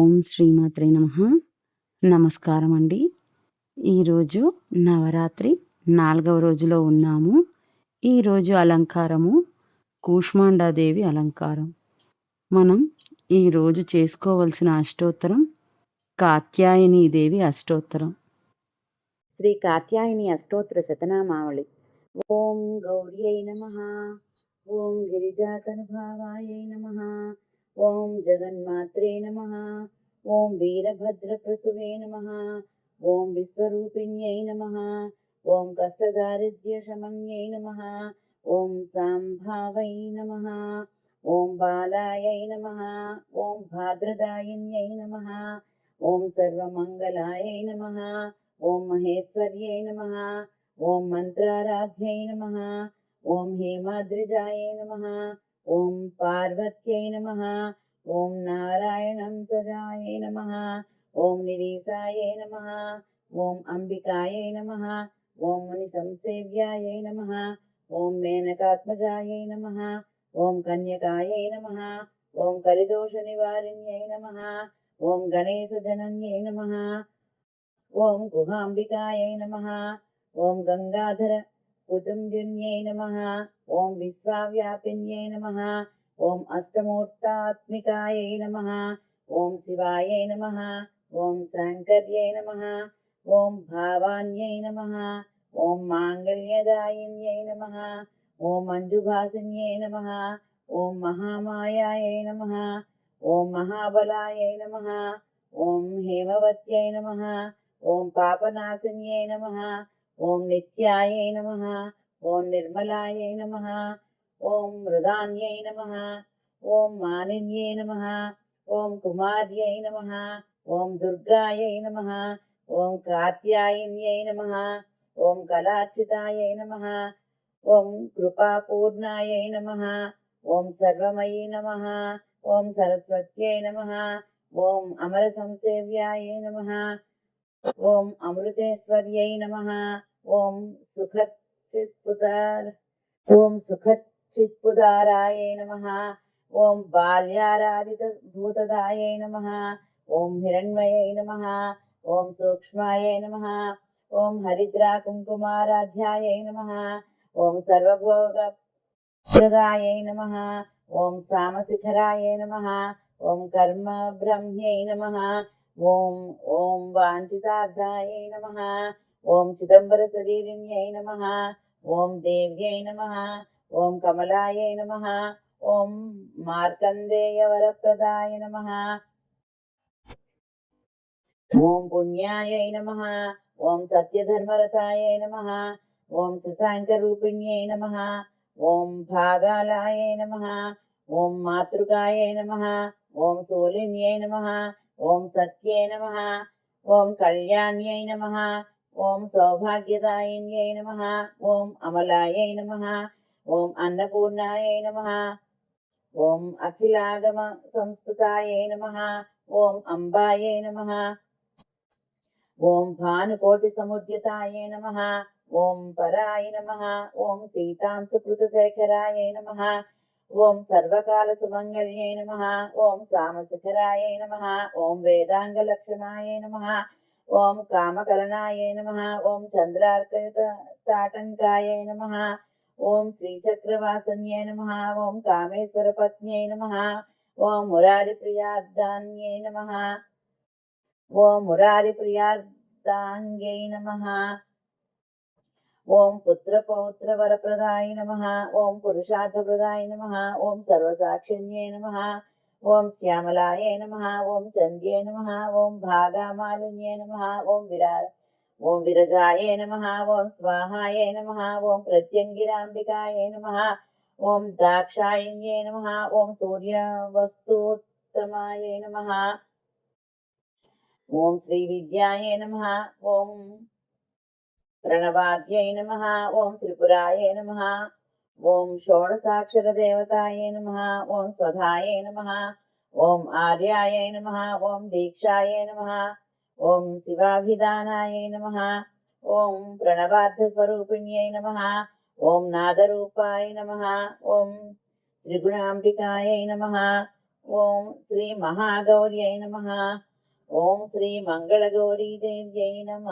ఓం శ్రీమాత్రే నమ. నమస్కారం అండి ఈరోజు నవరాత్రి నాలుగవ రోజులో ఉన్నాము. ఈరోజు అలంకారము కూష్మాండాదేవి అలంకారం. మనం ఈరోజు చేసుకోవలసిన అష్టోత్తరం కాత్యాయనీ దేవి అష్టోత్తరం. శ్రీ కాత్యాయని అష్టోత్తర శతనామావళి. ఓం గౌర్యై నమ ఓం గిరిజాతనుభావాయై నమ ఓం జగన్మాత్రే నమ ఓం వీరభద్రప్రసువే నమ ఓం విశ్వరూపిణ్యై నమ ఓం కష్టదారిద్ర్యశమన్యై నమ ఓం సాంభావై నమ ఓం బాలాయై నమ ఓం భాద్రదాయిన్యై నమ ఓం సర్వమంగళాయై నమ ఓం మహేశ్వర్యై నమ ఓం మంత్రారాధ్యై నమ ఓం హేమాద్రిజాయై నమ ఓం పార్వత్యై నమ ఓం నారాయణం సజాయై నమ ఓం నిరీసాయై నమ ఓం అంబికాయై నమ ఓం ముని సంసేవ్యాయై నమ ఓం మేనకాత్మజాయై నమ ఓం కన్యకాయై నమ ఓం కలిదోష నివారిణ్యై నమ ఓం గణేశజనన్యై నమ ఓం గుహాంబికాయై నమ ఓం గంగాధర కుటుంబిన్యై నమ ఓం విశ్వవ్యాపిన్యై నమ ఓం అష్టమూర్తాత్మికాయై నమ ఓం శివాయై నమ ఓం శాంకర్యై నమ ఓం భావాన్యై నమ ఓం మాంగళ్యదాయిన్యై నమ ఓం మంజుభాసిన్యై నమ ఓం మహామాయాయై నమ ఓం మహాబలాయై నమ ఓం హేమవత్యై నమ ఓం పాపనాశిన్యై నమ ఓం నిత్యాయై నమ ఓం నిర్మలాయై నమ ఓం మృదాన్యై నమ ఓం మాలిన్యై నమ ఓం కుమార్యై నమ ఓం దుర్గాయై నమ ఓం కాత్యాయన్యై నమ ఓం కళార్చితాయై నమ ఓం కృపాపూర్ణాయై నమ ఓం సర్వమయీ నమ ఓం సరస్వత్యై నమ ఓం అమర సంసేవ్యాయై నమ ఓం అమృతేశ్వర్యై నమ. ఓం సుఖచిత్పుదార్ ఓం సుఖచిత్పుదారాయై నమ. ఓం బాల్యారాధిత భూతదాయై నమ. ఓం హిరణ్మయై నమ. ఓం సూక్ష్మాయై నమ. ఓం హరిద్రా కుంకుమారాధ్యాయై నమ. ఓం సర్వభోగ ప్రదాయై నమ. ఓం సామశిఖరాయై నమ. ఓం కర్మ బ్రహ్మ్యై నమ. ఓం ఓం వాంఛితార్థాయై నమ ఓం చిదంబర శరీరిణ్యై నమ ఓం దేవ్యై నమ ఓం కమలాయై నమ ఓం మార్కండేయ వరప్రదాయ నమ ఓం పుణ్యాయై నమ ఓం సత్యధర్మరతాయై నమ ఓం శశాంకరూపిణ్యై నమ ఓం భాగాలాయై నమ ఓం మాతృకాయై నమ ఓం సోలిన్యై నమ ఓం సత్యే నమ. ఓం కళ్యాణ్యై నమ. ఓం సౌభాగ్యదాయిన్యై నమ. ఓం అమలాయై నమ. ఓం అన్నపూర్ణాయై నమ. ఓం అఖిలాగమ సంస్థుతాయై నమ. ఓం అంబాయై నమ. ఓం భానుకోటి సముద్యతాయై నమ. ఓం పరాయ నమ. ఓం సీతాంశుకృతశేఖరాయై నమ. ఓం సర్వకాల సుమంగళ్యై నమ. ఓం సామశిఖరాయ నమ. ఓం వేదాంగ లక్షణాయ నమ. ఓం కామకరణాయ నమ. ఓం చంద్రార్కయుత తాటంకాయై నమ. ఓం శ్రీచక్రవాసన్యై నమ. ఓం కామేశ్వర పత్న్యై నమ. ఓం మురారిప్రియార్దాన్యై నమ. ఓం మురారిప్రియార్దాంగ్యై నమ. ఓం పుత్ర పౌత్ర వరప్రదాయ నమ ఓం పురుషార్థప్రదాయ నమ ఓం సర్వసాక్షిణ్యే నమ ఓం శ్యామలాయ నమ ఓం చంద్యే నమ ఓం భాగామాలిన్యే నమ ఓం విరా ఓం విరజాయ నమ ఓం స్వాహాయ నమ ఓం ప్రత్యంగిరాంబికాయ నమ ఓం దాక్షాయణ్యే నమ ఓం సూర్యవస్తూత్తమాయ నమ ఓం శ్రీ విద్యాయ నమ ఓం ప్రణవాద్యై నమ ఓం త్రిపురాయ నమ ఓం షోడసాక్షర దేవతాయ నమ ఓం స్వధాయ నమ ఓం ఆర్యాయ నమ ఓం దీక్షాయ నమ ఓం శివాభిధానాయ నమ ఓం ప్రణవార్థ స్వరూపిణ్యై నమ ఓం నాదరూపాయ నమ ఓం త్రిగుణాంబికాయ నమ ఓం శ్రీ మహాగౌర్యై నమ ఓం శ్రీ మంగళగౌరీ దేవ్యై నమ